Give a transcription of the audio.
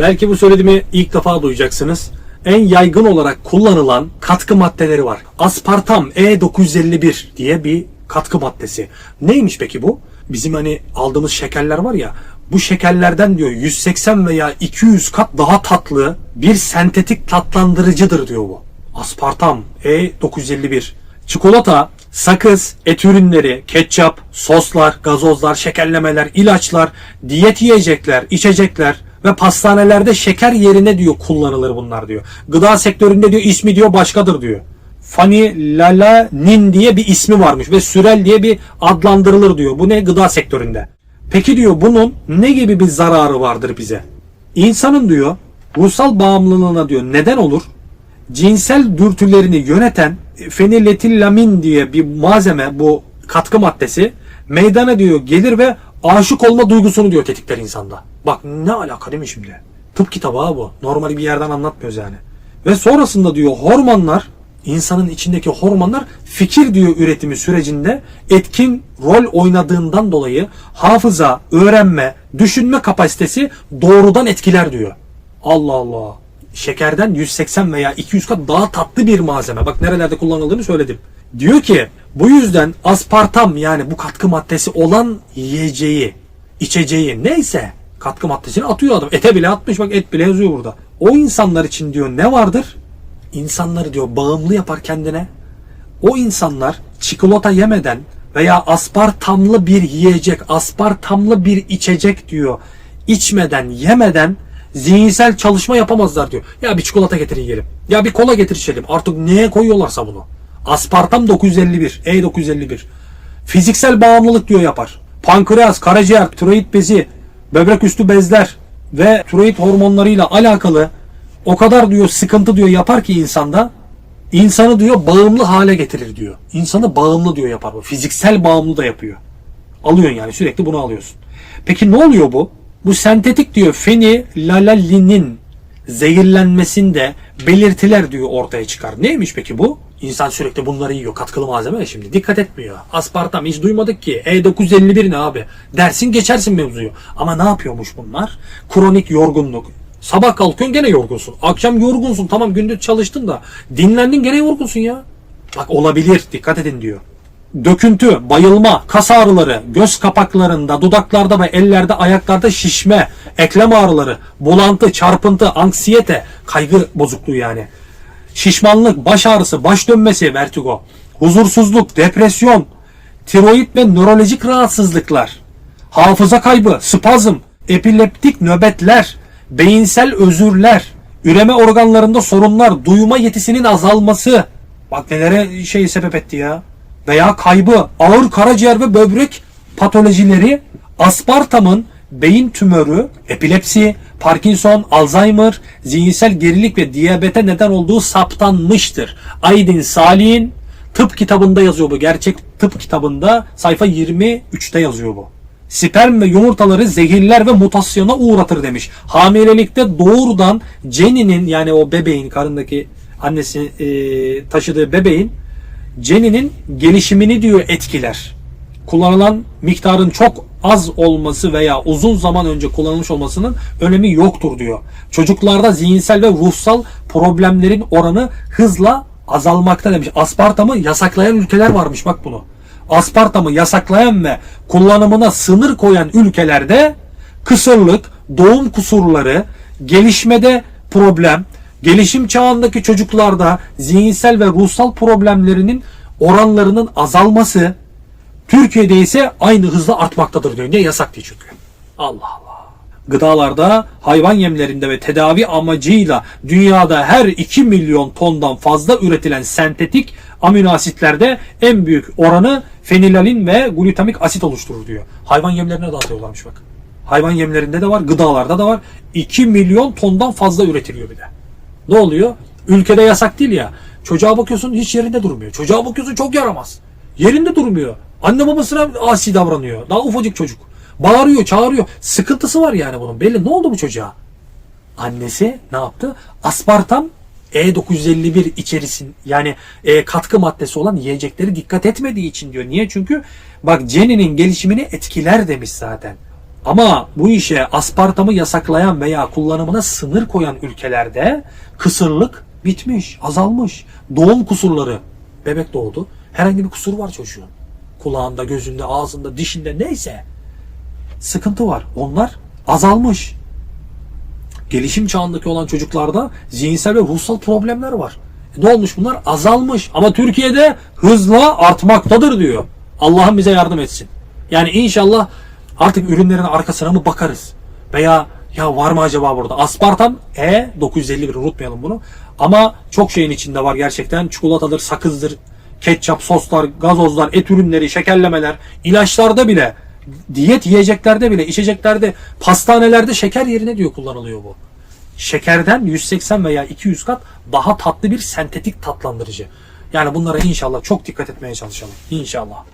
Belki bu söylediğimi ilk defa duyacaksınız. En yaygın olarak kullanılan katkı maddeleri var. Aspartam E951 diye bir katkı maddesi. Neymiş peki bu? Bizim hani aldığımız şekerler var ya bu şekerlerden diyor 180 veya 200 kat daha tatlı bir sentetik tatlandırıcıdır diyor bu. Aspartam E951. Çikolata, sakız, et ürünleri, ketçap, soslar, gazozlar, şekerlemeler, ilaçlar, diyet yiyecekler, içecekler ve pastanelerde şeker yerine diyor kullanılır bunlar diyor. Gıda sektöründe diyor ismi diyor başkadır diyor. Fanilalanin diye bir ismi varmış ve sürel diye bir adlandırılır diyor. Bu ne? Gıda sektöründe. Peki diyor bunun ne gibi bir zararı vardır bize? İnsanın diyor ruhsal bağımlılığına diyor neden olur? Cinsel dürtülerini yöneten feniletilamin diye bir malzeme bu katkı maddesi meydana diyor gelir ve aşık olma duygusunu diyor tetikler insanda. Bak ne alaka değil mi şimdi? Tıp kitabı ha bu. Normal bir yerden anlatmıyoruz yani. Ve sonrasında diyor hormonlar insanın içindeki hormonlar fikir diyor üretimi sürecinde etkin rol oynadığından dolayı hafıza, öğrenme, düşünme kapasitesi doğrudan etkiler diyor. Allah Allah. Şekerden 180 veya 200 kat daha tatlı bir malzeme. Bak nerelerde kullanıldığını söyledim. Diyor ki bu yüzden aspartam yani bu katkı maddesi olan yiyeceği, içeceği neyse katkı maddesini atıyor adam. Ete bile atmış bak et bile yazıyor burada. O insanlar için diyor ne vardır? İnsanları diyor bağımlı yapar kendine. O insanlar çikolata yemeden veya aspartamlı bir yiyecek, aspartamlı bir içecek diyor. içmeden, yemeden zihinsel çalışma yapamazlar diyor. Ya bir çikolata getir yiyelim. Ya bir kola getir içelim. Artık neye koyuyorlarsa bunu. Aspartam 951, E951. Fiziksel bağımlılık diyor yapar. Pankreas, karaciğer, tiroid bezi, böbrek üstü bezler ve tiroid hormonlarıyla alakalı o kadar diyor sıkıntı diyor yapar ki insanda insanı diyor bağımlı hale getirir diyor. İnsanı bağımlı diyor yapar bu. Fiziksel bağımlı da yapıyor. Alıyorsun yani sürekli bunu alıyorsun. Peki ne oluyor bu? Bu sentetik diyor fenilalalinin zehirlenmesinde belirtiler diyor ortaya çıkar. Neymiş peki bu? İnsan sürekli bunları yiyor. Katkılı malzeme ya şimdi. Dikkat etmiyor. Aspartam hiç duymadık ki. E951 ne abi? Dersin geçersin mevzuyu. Ama ne yapıyormuş bunlar? Kronik yorgunluk. Sabah kalkıyorsun gene yorgunsun. Akşam yorgunsun. Tamam gündüz çalıştın da. Dinlendin gene yorgunsun ya. Bak olabilir. Dikkat edin diyor. Döküntü, bayılma, kas ağrıları, göz kapaklarında, dudaklarda ve ellerde, ayaklarda şişme, eklem ağrıları, bulantı, çarpıntı, anksiyete, kaygı bozukluğu yani. Şişmanlık, baş ağrısı, baş dönmesi, vertigo, huzursuzluk, depresyon, tiroid ve nörolojik rahatsızlıklar, hafıza kaybı, spazm, epileptik nöbetler, beyinsel özürler, üreme organlarında sorunlar, duyma yetisinin azalması. Bak nelere şey sebep etti ya. Veya kaybı, ağır karaciğer ve böbrek patolojileri, aspartamın beyin tümörü, epilepsi, Parkinson, Alzheimer, zihinsel gerilik ve diyabete neden olduğu saptanmıştır. Aydın Salih'in tıp kitabında yazıyor bu. Gerçek tıp kitabında sayfa 23'te yazıyor bu. Sperm ve yumurtaları zehirler ve mutasyona uğratır demiş. Hamilelikte doğrudan ceninin yani o bebeğin karındaki annesi e, taşıdığı bebeğin ceninin gelişimini diyor etkiler. Kullanılan miktarın çok az olması veya uzun zaman önce kullanılmış olmasının önemi yoktur diyor. Çocuklarda zihinsel ve ruhsal problemlerin oranı hızla azalmakta demiş. Aspartamı yasaklayan ülkeler varmış bak bunu. Aspartamı yasaklayan ve kullanımına sınır koyan ülkelerde kısırlık, doğum kusurları, gelişmede problem, gelişim çağındaki çocuklarda zihinsel ve ruhsal problemlerinin oranlarının azalması Türkiye'de ise aynı hızla artmaktadır diyor. Niye yasak değil çünkü. Allah Allah. Gıdalarda, hayvan yemlerinde ve tedavi amacıyla dünyada her 2 milyon tondan fazla üretilen sentetik amino asitlerde en büyük oranı fenilalin ve glutamik asit oluşturur diyor. Hayvan yemlerine de atıyorlarmış bak. Hayvan yemlerinde de var, gıdalarda da var. 2 milyon tondan fazla üretiliyor bir de. Ne oluyor? Ülkede yasak değil ya. Çocuğa bakıyorsun hiç yerinde durmuyor. Çocuğa bakıyorsun çok yaramaz. Yerinde durmuyor. Anne babasına asi davranıyor. Daha ufacık çocuk. Bağırıyor, çağırıyor. Sıkıntısı var yani bunun. Belli. Ne oldu bu çocuğa? Annesi ne yaptı? Aspartam E951 içerisin yani e, katkı maddesi olan yiyecekleri dikkat etmediği için diyor. Niye? Çünkü bak ceninin gelişimini etkiler demiş zaten. Ama bu işe aspartamı yasaklayan veya kullanımına sınır koyan ülkelerde kısırlık bitmiş, azalmış. Doğum kusurları. Bebek doğdu. Herhangi bir kusur var çocuğun. Kulağında, gözünde, ağzında, dişinde neyse. Sıkıntı var. Onlar azalmış. Gelişim çağındaki olan çocuklarda zihinsel ve ruhsal problemler var. E ne olmuş bunlar? Azalmış. Ama Türkiye'de hızla artmaktadır diyor. Allah'ım bize yardım etsin. Yani inşallah artık ürünlerin arkasına mı bakarız? Veya ya var mı acaba burada? Aspartam E 951 unutmayalım bunu. Ama çok şeyin içinde var gerçekten. Çikolatadır, sakızdır, ketçap, soslar, gazozlar, et ürünleri, şekerlemeler, ilaçlarda bile, diyet yiyeceklerde bile, içeceklerde, pastanelerde şeker yerine diyor kullanılıyor bu. Şekerden 180 veya 200 kat daha tatlı bir sentetik tatlandırıcı. Yani bunlara inşallah çok dikkat etmeye çalışalım. İnşallah.